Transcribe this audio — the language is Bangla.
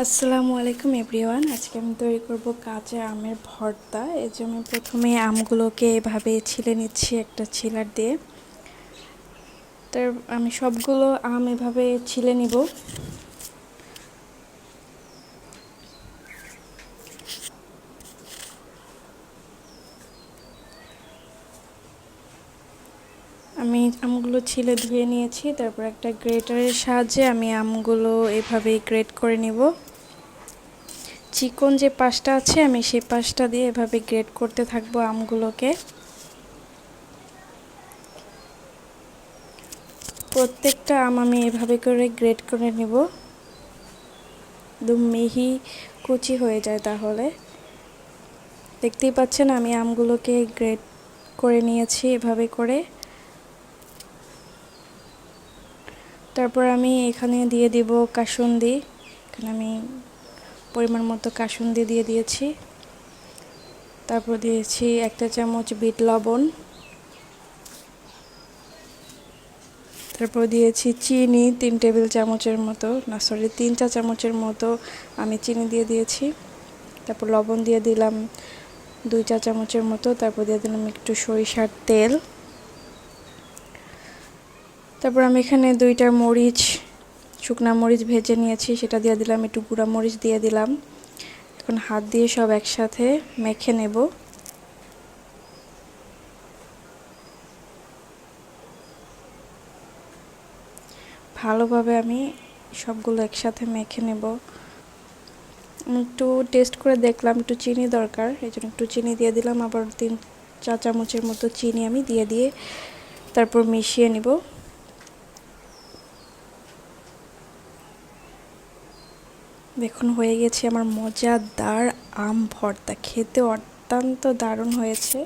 আসসালামু আলাইকুম এভরিওয়ান। আজকে আমি তৈরি করব কাঁচা আমের ভর্তা। এর জন্য প্রথমে আমগুলোকে এভাবে ছিলে নিচ্ছি একটা ছিলার দিয়ে। তার আমি সবগুলো আম এভাবে ছিলে নিব। আমি আমগুলো ছিলে ধুয়ে নিয়েছি, তারপর একটা গ্রেটারের সাহায্যে আমি আমগুলো এভাবেই গ্রেট করে নিব। চিকন যে পাশটা আছে, আমি সেই পাশটা দিয়ে এভাবে গ্রেট করতে থাকব আমগুলোকে। প্রত্যেকটা আম আমি এভাবে করে গ্রেট করে নিব। একদম মিহি কুচি হয়ে যায় তাহলে। দেখতেই পাচ্ছেন আমি আমগুলোকে গ্রেট করে নিয়েছি এভাবে করে। তারপর আমি এখানে দিয়ে দিব কাসুন্দি। এখানে আমি পরিমাণ মতো কাসুন্দি দিয়ে দিয়েছি। তারপর দিয়েছি একটা চামচ বিট লবণ। তারপর দিয়েছি চিনি তিন টেবিল চামচের মতো, না সরি তিন চা চামচের মতো আমি চিনি দিয়ে দিয়েছি। তারপর লবণ দিয়ে দিলাম দুই চা চামচের মতো, তারপর দিয়ে দিলাম একটু সরিষার তেল। তারপর আমি এখানে দুইটা মরিচ, শুকনা মরিচ ভেজে নিয়েছি, সেটা দিয়ে দিলাম, একটু গুঁড়া মরিচ দিয়ে দিলাম। এখন হাত দিয়ে সব একসাথে মেখে নেব। ভালোভাবে আমি সবগুলো একসাথে মেখে নেব। একটু টেস্ট করে দেখলাম, একটু চিনি দরকার এই জন্য একটু চিনি দিয়ে দিলাম। আবার তিন চা চামচের মতো চিনি আমি দিয়ে দিয়ে তারপর মিশিয়ে নিব। দেখুন হয়ে গেছে আমার মজাদার আম ভর্তা। খেতে অত্যন্ত দারুণ হয়েছে।